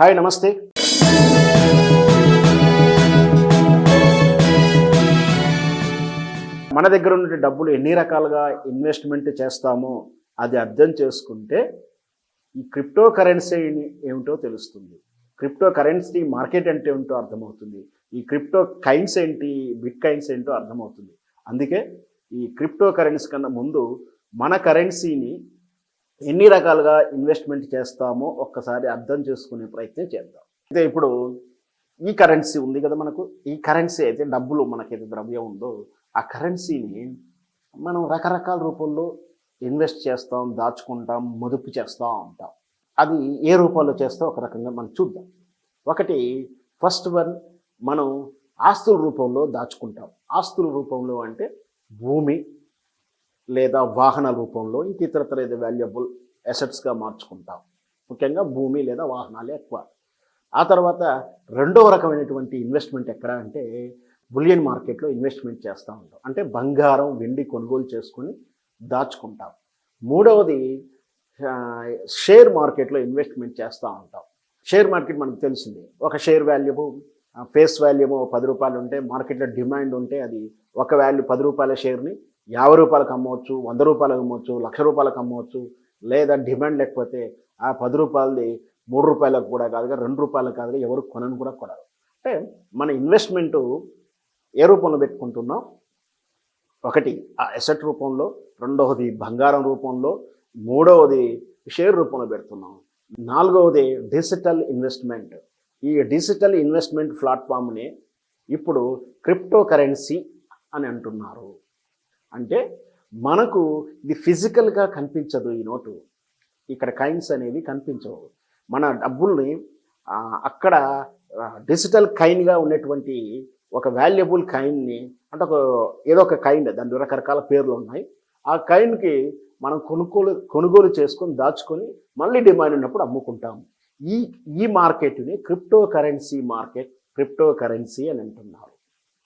Hi నమస్తే. మన దగ్గర ఉన్న డబ్బులు ఎన్ని రకాలుగా ఇన్వెస్ట్మెంట్ చేస్తామో అది అర్థం చేసుకుంటే ఈ క్రిప్టో కరెన్సీ ఏమిటో తెలుస్తుంది. క్రిప్టో కరెన్సీ మార్కెట్ అంటే ఏమిటో అర్థమవుతుంది. ఈ క్రిప్టో కైన్స్ ఏంటి బిట్ కైన్స్ ఏంటో అర్థమవుతుంది. అందుకే ఈ క్రిప్టో కరెన్సీ కన్నా ముందు మన కరెన్సీని ఎన్ని రకాలుగా ఇన్వెస్ట్మెంట్ చేస్తామో ఒక్కసారి అర్థం చేసుకునే ప్రయత్నం చేద్దాం. అయితే ఇప్పుడు ఈ కరెన్సీ ఉంది కదా మనకు. ఈ కరెన్సీ అయితే డబ్బులు మనకైతే ద్రవ్యం ఉందో ఆ కరెన్సీని మనం రకరకాల రూపంలో ఇన్వెస్ట్ చేస్తాం దాచుకుంటాం మదుపు చేస్తూ ఉంటాం అది ఏ రూపంలో చేస్తే ఒక రకంగా మనం చూద్దాం. ఒకటి ఫస్ట్ వన్ మనం ఆస్తుల రూపంలో దాచుకుంటాం. ఆస్తుల రూపంలో అంటే భూమి లేదా వాహన రూపంలో ఇంక ఇతరతర ఏదో వాల్యుబుల్ అసెట్స్గా మార్చుకుంటాం. ముఖ్యంగా భూమి లేదా వాహనాలే ఎక్కువ. ఆ తర్వాత రెండవ రకమైనటువంటి ఇన్వెస్ట్మెంట్ ఎక్కడ అంటే బులియన్ మార్కెట్లో ఇన్వెస్ట్మెంట్ చేస్తూ ఉంటాం. అంటే బంగారం వెండి కొనుగోలు చేసుకొని దాచుకుంటాం. మూడవది షేర్ మార్కెట్లో ఇన్వెస్ట్మెంట్ చేస్తూ ఉంటాం. షేర్ మార్కెట్ మనకు తెలిసింది. ఒక షేర్ వాల్యూము ఫేస్ వాల్యూము పది రూపాయలు ఉంటే మార్కెట్లో డిమాండ్ ఉంటే అది ఒక వాల్యూ పది రూపాయల షేర్ని యాభై రూపాయలకు అమ్మవచ్చు వంద రూపాయలకు అమ్మవచ్చు లక్ష రూపాయలకు అమ్మవచ్చు లేదా డిమాండ్ లేకపోతే ఆ పది రూపాయలది మూడు రూపాయలకు కూడా కాదుగా రెండు రూపాయలకు కాదుగా ఎవరు కొనను కూడా కొనరు. అంటే మన ఇన్వెస్ట్మెంటు ఏ రూపంలో పెట్టుకుంటున్నాం? ఒకటి ఆ ఎసెట్ రూపంలో రెండవది బంగారం రూపంలో మూడవది షేర్ రూపంలో పెడుతున్నాం. నాలుగవది డిజిటల్ ఇన్వెస్ట్మెంట్ ఈ డిజిటల్ ఇన్వెస్ట్మెంట్ ప్లాట్ఫామ్ని ఇప్పుడు క్రిప్టో కరెన్సీ అని అంటున్నారు. అంటే మనకు ఇది ఫిజికల్గా కనిపించదు ఈ నోటు. ఇక్కడ కైన్స్ అనేవి కనిపించవు. మన డబ్బుల్ని అక్కడ డిజిటల్ కైన్గా ఉన్నటువంటి ఒక వాల్యుబుల్ కైన్ని అంటే ఒక ఏదో ఒక కైండ్ దాని రకరకాల పేర్లు ఉన్నాయి. ఆ కైన్కి మనం కొనుగోలు కొనుగోలు చేసుకొని దాచుకొని మళ్ళీ డిమాండ్ ఉన్నప్పుడు అమ్ముకుంటాం. ఈ ఈ మార్కెట్ని crypto currency market crypto currency అని అంటున్నారు.